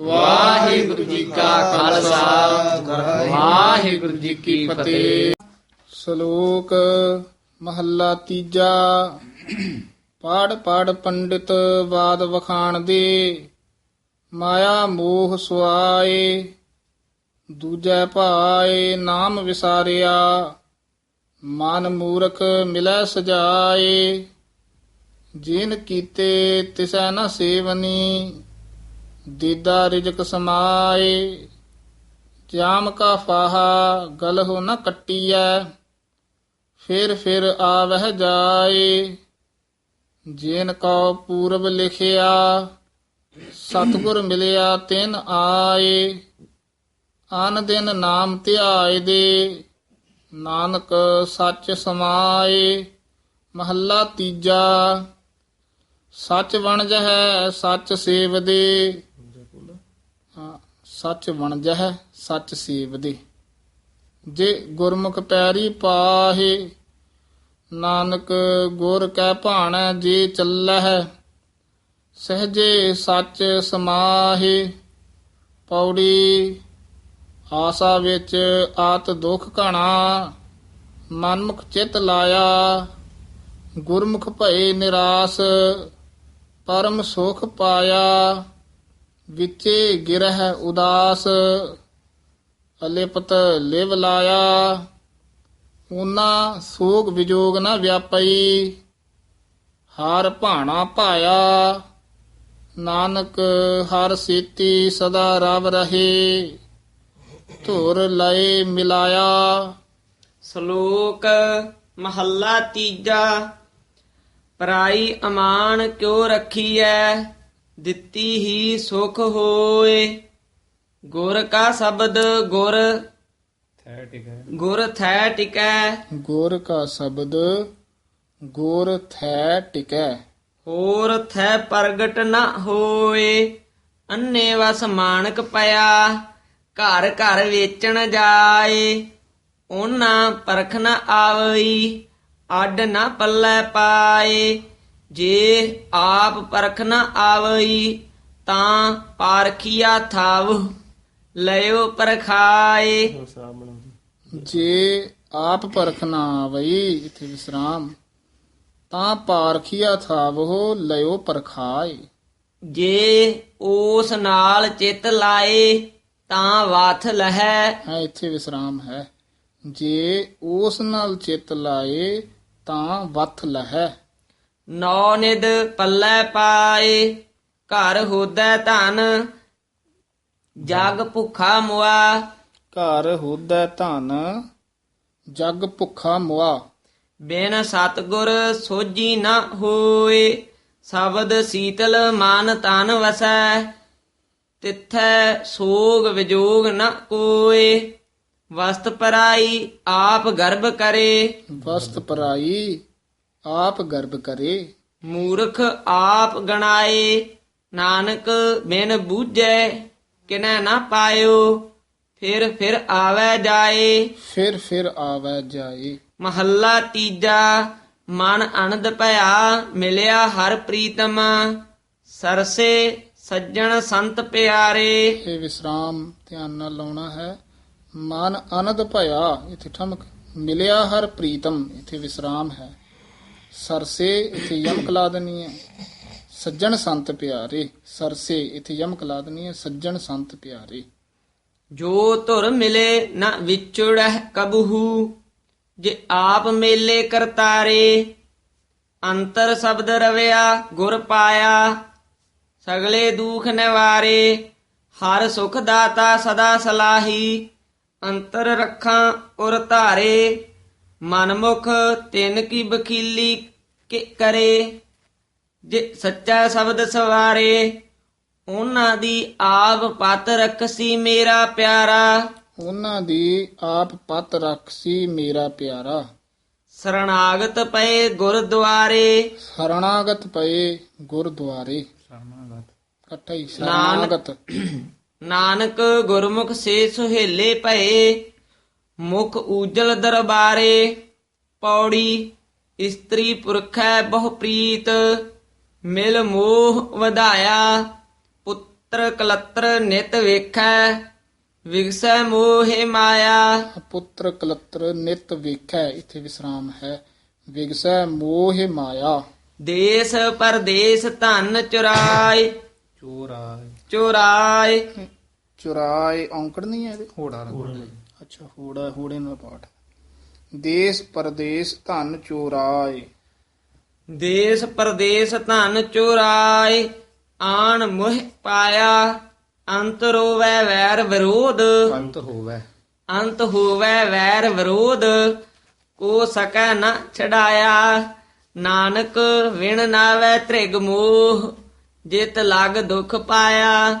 ਵਾਹਿਗੁਰੂ ਜੀ ਕਾ ਖਾਲਸਾ। ਵਾਹਿਗੁਰੂ ਜੀ ਕੀ ਫਤਿਹ। ਸ਼ਲੋਕ ਮਹੱਲਾ ਤੀਜਾ। ਪੜ ਪੜ ਪੰਡਿਤ ਬਾਦ ਵਖਾਣ ਦੇ। ਮਾਇਆ ਮੋਹ ਸੁਆਏ, ਦੂਜੈ ਭਾਏ ਨਾਮ ਵਿਸਾਰਿਆ। ਮਨ ਮੂਰਖ ਮਿਲੈ ਸਜਾਏ, ਜਿਨ ਕੀਤੇ ਤਿਸੈ ਨ ਸੇਵਨੀ। ਦੀਦਾ ਰਿਜਕ ਸਮਾਏ ਜਾਮ ਕਾ ਫਾਹਾ ਗਲਹੁ ਨ ਕੱਟੀਐ ਫਿਰ ਫਿਰ ਆਵਹਿ ਜਾਏ ਜੇਨ ਕਉ ਪੂਰਬ ਲਿਖਿਆ ਸਤਿਗੁਰ ਮਿਲਿਆ ਤਿਨ ਆਏ ਆਨ ਦਿਨ ਨਾਮ ਧਿਆਏ ਦੇ ਨਾਨਕ ਸੱਚ ਸਮਾਏ ਮਹੱਲਾ ਤੀਜਾ ਸੱਚ ਵਣਜ ਹੈ ਸੱਚ ਸੇਵਦੇ ਹਾਂ, ਸੱਚ ਵਣਜ ਹੈ ਸੱਚ ਸੇਵਦੇ। ਜੇ ਗੁਰਮੁਖ ਪੈਰੀ ਪਾਹੇ, ਨਾਨਕ ਗੁਰ ਕਹਿ ਭਾਣੈ, ਜੇ ਚੱਲਹਿ, ਸਹਜੇ ਸੱਚ ਸਮਾਹੇ। ਪੌੜੀ ਆਸਾ ਵਿੱਚ ਆਤ ਦੁਖ ਘਣਾ, ਮਨਮੁਖ ਚਿਤ ਲਾਇਆ, ਗੁਰਮੁਖ ਭਏ ਨਿਰਾਸ, ਪਰਮ ਸੁਖ ਪਾਇਆ। ਵਿਚੇ ਗਿਰਹ ਉਦਾਸ, ਅਲਿਪਤ ਲਿਵ ਲਾਇਆ। ਉਨਾ ਸੋਗ ਵਿਜੋਗ ਨਾ ਵਿਆਪਈ, ਹਰ ਭਾਣਾ ਪਾਇਆ ਨਾਨਕ ਹਰ ਸੇਤੀ ਸਦਾ ਰਵ ਰਹੇ, ਧੁਰ ਲਏ ਮਿਲਾਇਆ। ਸ਼ਲੋਕ ਮਹੱਲਾ ਤੀਜਾ, ਪਰਾਈ ਅਮਾਨ ਕਿਉ ਰੱਖੀਐ? ਦਿੱਤੀ ਹੀ ਸੁਖ ਹੋਏ। ਗੁਰ ਕਾ ਸ਼ਬਦ ਗੁਰ ਗੁਰ ਥੈ ਟਿਕੈ। ਗੁਰ ਕਾ ਸ਼ਬਦ ਗੁਰ ਥੈ ਟਿਕੈ। ਹੋਰ ਥੈ ਪ੍ਰਗਟ ਨ ਹੋਏ। ਅੰਨੇ ਵਸ ਮਾਨਕ ਪਿਆ ਘਰ ਘਰ ਵੇਚਣ ਜਾਏ। ਉਹਨਾਂ ਪਰਖ ਨ ਆਵਈ ਅੱਡ ਨ ਪੱਲੇ ਪਾਏ। ਜੇ ਆਪ ਪਰਖ ਨ ਆਵਈ ਤਾਂ ਪਾਰਖੀਆ ਥਾਵ ਲਿਓ ਪਰਖਾਏ। ਜੇ ਆਪ ਪਰਖਣਾ ਆਵਈ ਇਥੇ ਵਿਸਰਾਮ ਤਾਂ ਪਾਰਖੀਆ ਥਾਵੋ ਲਿਓ ਪਰਖਾਏ। ਜੇ ਉਸ ਨਾਲ ਚਿਤ ਲਾਏ ਤਾਂ ਵਾਥ ਲਹੈ। ਹੈ ਇੱਥੇ ਵਿਸਰਾਮ ਹੈ। ਜੇ ਉਸ ਨਾਲ ਚਿਤ ਲਾਏ ਤਾਂ ਵਥ ਲਹੈ। ਨੌ ਨਿਦ ਪੱਲੇ ਪਾਏ ਘਰ ਹੋਦੈ ਧਨ ਜਗ ਭੁੱਖਾ ਮੁਆ। ਘਰ ਹੋਦੈ ਧਨ ਜਗ ਭੁੱਖਾ ਮੁਆ। ਬਿਨ ਸਤਗੁਰ ਸੋਜੀ ਨ ਹੋਏ ਸ਼ਬਦ ਸੀਤਲ ਮਨ ਤਨ ਵਸੈ ਤਿੱਥੈ ਸੋਗ ਵਿਜੋਗ ਨ ਕੋਏ। ਵਸਤ ਪਰਾਈ ਆਪ ਗਰਭ ਕਰੇ। ਵਸਤ ਪਰਾਈ ਆਪ ਗਰਭ ਕਰੇ। ਮੂਰਖ ਆਪ ਗਣਾਏ ਨਾਨਕ ਬਿਨ ਬੂਝੈ ਕਿਨੈ ਨਾ ਪਾਇਓ ਫਿਰ ਫਿਰ ਆਵੈ ਜਾਏ। ਫਿਰ ਫਿਰ ਆਵੈ ਜਾਏ। ਮਹੱਲਾ ਤੀਜਾ ਮਨ ਆਨੰਦ ਭਇਆ ਮਿਲਿਆ ਹਰ ਪ੍ਰੀਤਮ। ਸਰਸੇ ਸੱਜਣ ਸੰਤ ਪਿਆਰੇ। ਇਹ ਵਿਸਰਾਮ ਧਿਆਨ ਨਾਲ ਲਾਉਣਾ ਹੈ। ਮਨ ਅਨੰਦ ਭਇਆ ਇਥੇ ਠਮਕ ਮਿਲਿਆ ਹਰ ਪ੍ਰੀਤਮ ਇਥੇ ਵਿਸਰਾਮ ਹੈ। ਸਰਸੇ ਇਥੇ ਯਮਕ ਲਾ ਦੇਣੀ ਹੈ। ਸੱਜਣ ਸੰਤ ਪਿਆਰੇ ਸਰਸੇ ਇਥੇ ਯਮਕ ਲਾ ਦੇਣੀ ਹੈ। ਸੱਜਣ ਸੰਤ ਪਿਆਰੇ। ਜੋ ਧੁਰ ਮਿਲੇ ਨ ਵਿਛੜਹਿ ਕਬਹੂ, ਜੇ ਆਪ ਮੇਲੇ ਕਰਤਾਰੇ, ਅੰਤਰ ਸ਼ਬਦ ਰਵਿਆ ਗੁਰ ਪਾਇਆ, ਸਗਲੇ ਦੁਖ ਨਿਵਾਰੇ, ਹਰ ਸੁਖ ਦਾਤਾ ਸਦਾ ਸਲਾਹੀ, ਅੰਤਰ ਰੱਖਾਂ ਉਰ ਧਾਰੇ। ਮਨਮੁਖ ਤਿਨ ਕੀ ਬਖੀਲੀ ਕਿ ਕਰੇ? ਜੇ ਸੱਚਾ ਸ਼ਬਦ ਸਵਾਰੇ ਉਹਨਾਂ ਦੀ ਆਪ ਪਤ ਰਖਸੀ ਮੇਰਾ ਪਿਆਰਾ। ਉਹਨਾਂ ਦੀ ਆਪ ਪਤ ਰਖਸੀ ਮੇਰਾ ਪਿਆਰਾ। ਸਰਣਾਗਤ ਪਏ ਗੁਰਦੁਆਰੇ। ਸ਼ਰਣਾਗਤ ਪਏ ਗੁਰਦੁਆਰੇ। ਸ਼ਰਣਾਗਤ। ਇਕੱਠਾ ਹੀ ਸ਼ਰਣਾਗਤ। ਨਾਨਕ ਗੁਰਮੁਖ ਸੇ ਸੁਹੇਲੇ ਭਏ। ਮੁਖ ਊਜਲ ਦਰਬਾਰੇ ਪੌੜੀ ਇਸਤਰੀ ਪੁਰਖੈ ਬਹੁ ਪ੍ਰੀਤ ਮਿਲ ਮੋਹ ਵਧਾਇਆ ਪੁੱਤਰ ਕਲਤਰ ਨਿਤ ਵੇਖੈ ਵਿਗਸੈ ਮੋਹਿ ਮਾਇਆ। ਪੁੱਤਰ ਕਲਤਰ ਨਿਤ ਵੇਖੈ ਇੱਥੇ ਵਿਸਰਾਮ ਹੈ। ਵਿਗਸੈ ਮੋਹ ਮਾਇਆ। ਦੇਸ ਪਰਦੇਸ ਧਨ ਚੁਰਾਏ। ਚੋਰਾਏ। ਚੁਰਾਏ। ਚੁਰਾਏ ਔਂਕੜ ਨਹੀਂ ਹੈ ਇਹਦੇ? ਹੋੜਾ ਅੱਛਾ ਹੋੜਾ ਹੋੜੇ ਨਾਲ ਪਾਠ। ਦੇਸ ਪਰਦੇਸ ਧਨ ਚੋਰਾਏ। ਦੇਸ ਪਰਦੇਸ ਧਨ ਚੁਰਾਏ ਆਣ ਮੁਹ ਪਾਇਆ ਅੰਤ ਰੋਵੈ ਵੈਰ ਵਿਰੋਧ। ਅੰਤ ਹੋਵੇ। ਅੰਤ ਹੋਵੈ ਵੈਰ ਵਿਰੋਧ ਕੋ ਸਕੈ ਨ ਛਡਾਇਆ। ਨਾਨਕ ਵਿਣ ਨਾਵੈ ਤ੍ਰਿਗ ਮੋਹ ਜਿਤ ਲਗ ਦੁਖ ਪਾਇਆ।